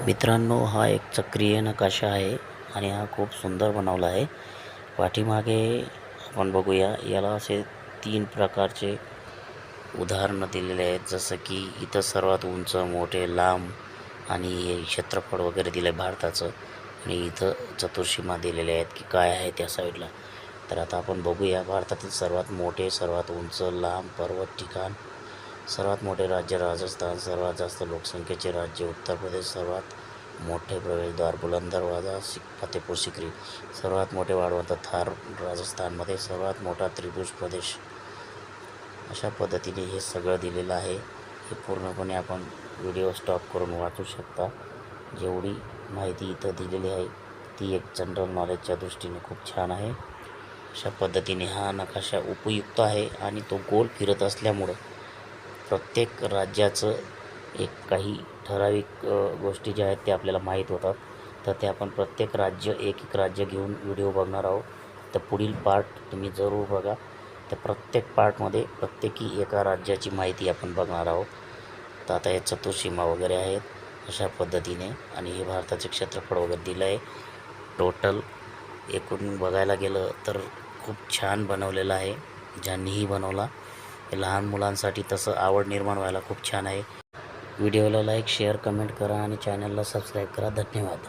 मित्रांनो हा एक चक्रीय नकाशा आहे आणि हा खूप सुंदर बनवला आहे. पाठीमागे आपण बघूया याला असे तीन प्रकारचे उदाहरणं दिलेले आहेत. जसं की इथं सर्वात उंच मोठे लांब आणि हे क्षेत्रफळ वगैरे दिलं आहे भारताचं. आणि इथं चतुर्सीमा दिलेले आहेत की काय आहे त्या साईडला तर आता आपण बघूया भारतातील सर्वात मोठे सर्वात उंच लांब पर्वत ठिकाण सर्वात मोठे राज्य राजस्थान सर्वात जास्त लोकसंख्येचे राज्य उत्तर प्रदेश सर्वात मोठे प्रवेशद्वार बुलंदरवाजा सिक फतेपूर सिक्री. सर्वात मोठे वाढवंत थार राजस्थानमध्ये सर्वात मोठा त्रिभुज प्रदेश. अशा पद्धतीने हे सगळं दिलेलं आहे. हे पूर्णपणे आपण व्हिडिओ स्टॉप करून वाचू शकता. जेवढी माहिती इथं दिलेली आहे ती एक जनरल नॉलेजच्या दृष्टीने खूप छान आहे. अशा पद्धतीने हा नकाशा उपयुक्त आहे आणि तो गोल फिरत असल्यामुळं प्रत्येक राज्याचं एक काही ठराविक गोष्टी ज्या आहेत त्या आपल्याला माहीत होतात. तर ते आपण प्रत्येक राज्य एक एक राज्य घेऊन व्हिडिओ बघणार आहोत. तर पुढील पार्ट तुम्ही जरूर बघा. तर प्रत्येक पार्टमध्ये प्रत्येकी एका राज्याची माहिती आपण बघणार आहोत. तर आता हे चतुर्सीमा वगैरे आहेत अशा पद्धतीने. आणि हे भारताचे क्षेत्रफळ वगैरे दिलं आहे. टोटल एकूण बघायला गेलं तर खूप छान बनवलेलं आहे. ज्यांनीही बनवला लहान मुलांसाठी तसं आवड निर्माण व्हायला खूप छान आहे. व्हिडिओला लाईक शेअर कमेंट करा आणि चॅनलला सबस्क्राईब करा. धन्यवाद.